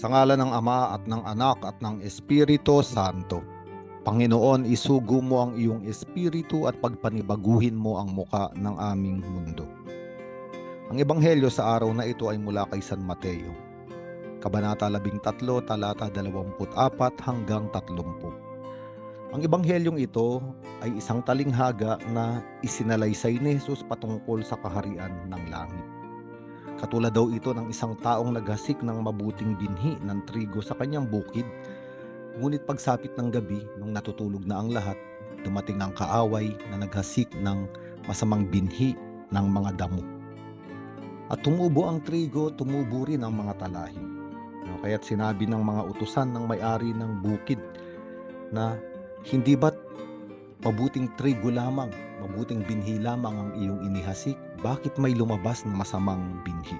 Sa ngala ng Ama at ng Anak at ng Espiritu Santo. Panginoon, isugo mo ang iyong espiritu at pagpanibaguhin mo ang muka ng aming mundo. Ang ebanghelyo sa araw na ito ay mula kay San Mateo. Kabanata 13, talata 24 hanggang 30. Ang ebanghelyong ito ay isang talinghaga na isinalaysay ni Jesus patungkol sa kaharian ng langit. Katulad daw ito ng isang taong naghasik ng mabuting binhi ng trigo sa kanyang bukid. Ngunit pagsapit ng gabi, nung natutulog na ang lahat, dumating ang kaaway na naghasik ng masamang binhi ng mga damo. At tumubo ang trigo, tumubo rin ang mga talahi. No, kaya't sinabi ng mga utusan ng may-ari ng bukid na hindi ba't mabuting trigo lamang, mabuting binhi lamang ang iyong inihasik, bakit may lumabas na masamang binhi?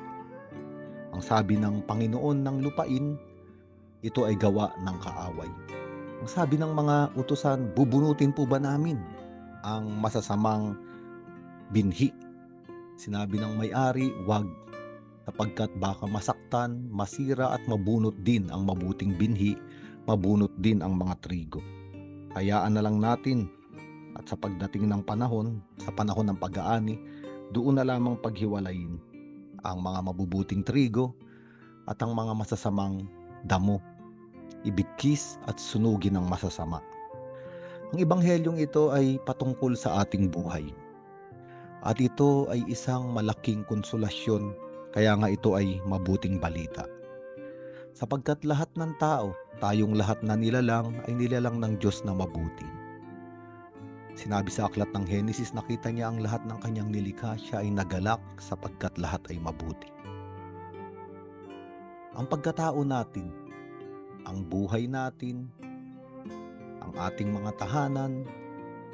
Ang sabi ng Panginoon ng lupain, ito ay gawa ng kaaway. Ang sabi ng mga utusan, bubunutin po ba namin ang masasamang binhi? Sinabi ng may-ari, wag sapagkat baka masaktan, masira at mabunot din ang mabuting binhi, mabunot din ang mga trigo. Hayaan na lang natin at sa pagdating ng panahon, sa panahon ng pag-aani, doon na lamang paghiwalayin ang mga mabubuting trigo at ang mga masasamang damo, ibigkis at sunugin ng masasama. Ang ibanghelyong ito ay patungkol sa ating buhay. At ito ay isang malaking konsolasyon kaya nga ito ay mabuting balita. Sapagkat lahat ng tao, tayong lahat na nilalang ay nilalang ng Diyos na mabuti. Sinabi sa aklat ng Henesis, nakita niya ang lahat ng kanyang nilikha, siya ay nagalak sapagkat lahat ay mabuti. Ang pagkatao natin, ang buhay natin, ang ating mga tahanan,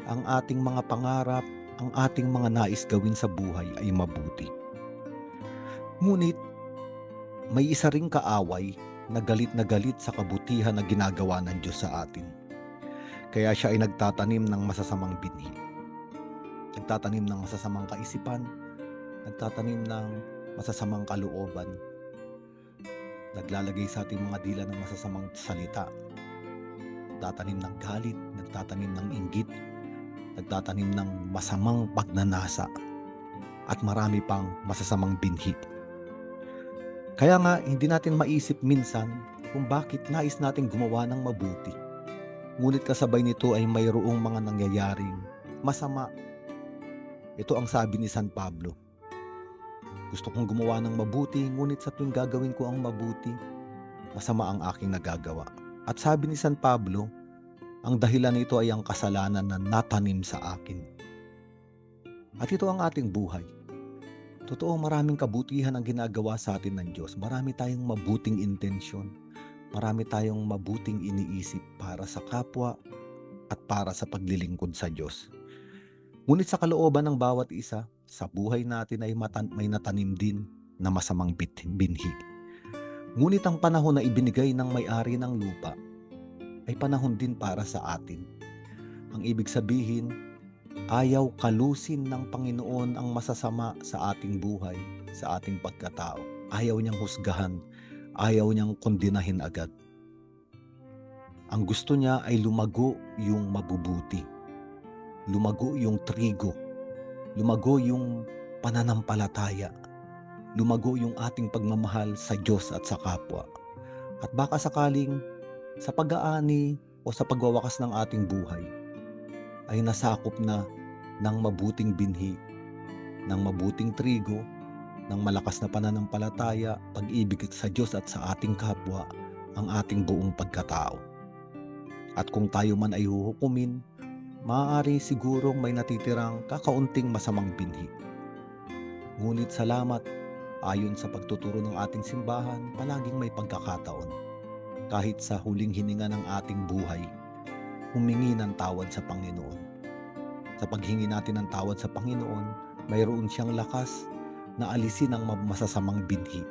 ang ating mga pangarap, ang ating mga nais gawin sa buhay ay mabuti. Ngunit, may isa ring kaaway na galit na galit sa kabutihan na ginagawa ng Diyos sa atin kaya siya ay nagtatanim ng masasamang binhi. Nagtatanim ng masasamang kaisipan, nagtatanim ng masasamang kalooban. Naglalagay sa ating mga dila ng masasamang salita. Nagtatanim ng galit, nagtatanim ng inggit, nagtatanim ng masamang pagnanasa, at marami pang masasamang binhi. Kaya nga, hindi natin maisip minsan kung bakit nais natin gumawa ng mabuti Ngunit kasabay nito ay mayroong mga nangyayaring masama. Ito ang sabi ni San Pablo. Gusto kong gumawa ng mabuti, ngunit sa tuwing gagawin ko ang mabuti, masama ang aking nagagawa. At sabi ni San Pablo, ang dahilan nito ay ang kasalanan na natanim sa akin. At ito ang ating buhay. Totoo maraming kabutihan ang ginagawa sa atin ng Diyos. Marami tayong mabuting intensyon marami tayong mabuting iniisip para sa kapwa at para sa paglilingkod sa Diyos. Ngunit sa kalooban ng bawat isa, sa buhay natin ay matan- may natanim din na masamang bit- binhi. Ngunit ang panahon na ibinigay ng may-ari ng lupa ay panahon din para sa atin. Ang ibig sabihin, ayaw kalusin ng Panginoon ang masasama sa ating buhay, sa ating pagkatao. Ayaw niyang husgahan ayaw niyang kondinahin agad. Ang gusto niya ay lumago yung mabubuti. Lumago yung trigo. Lumago yung pananampalataya. Lumago yung ating pagmamahal sa Diyos at sa kapwa. At baka sakaling sa pag-aani o sa pagwawakas ng ating buhay ay nasakop na ng mabuting binhi, ng mabuting trigo ng malakas na pananampalataya, pag-ibig sa Diyos at sa ating kapwa ang ating buong pagkatao. At kung tayo man ay huhukumin, maaari sigurong may natitirang kakaunting masamang binhi. Ngunit salamat, ayon sa pagtuturo ng ating simbahan, palaging may pagkakataon. Kahit sa huling hininga ng ating buhay, humingi ng tawad sa Panginoon. Sa paghingi natin ng tawad sa Panginoon, mayroon siyang lakas na alisin ang masasamang binhi,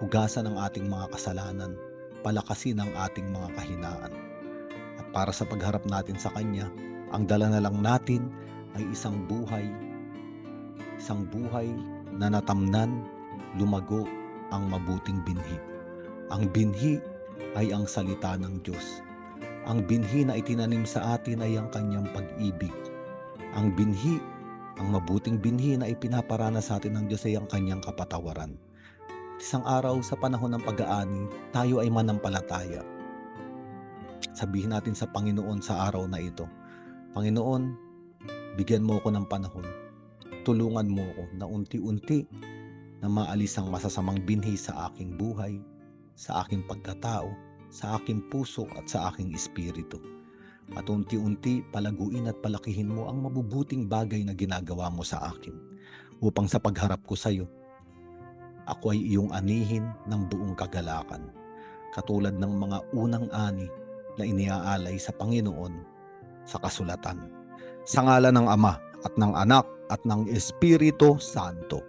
hugasan ang ating mga kasalanan, palakasin ang ating mga kahinaan. At para sa pagharap natin sa Kanya, ang dala na lang natin ay isang buhay, isang buhay na natamnan, lumago ang mabuting binhi. Ang binhi ay ang salita ng Diyos. Ang binhi na itinanim sa atin ay ang kanyang pag-ibig. Ang binhi, ang mabuting binhi na ipinaparana sa atin ng Diyos ay ang kanyang kapatawaran. Isang araw sa panahon ng pag-aani, tayo ay manampalataya. Sabihin natin sa Panginoon sa araw na ito, Panginoon, bigyan mo ako ng panahon. Tulungan mo ako na unti-unti na maalis ang masasamang binhi sa aking buhay, sa aking pagkatao, sa aking puso at sa aking espiritu. At unti-unti palaguin at palakihin mo ang mabubuting bagay na ginagawa mo sa akin upang sa pagharap ko sa iyo, ako ay iyong anihin ng buong kagalakan. Katulad ng mga unang ani na iniaalay sa Panginoon sa kasulatan. Sa ngala ng Ama at ng Anak at ng Espiritu Santo.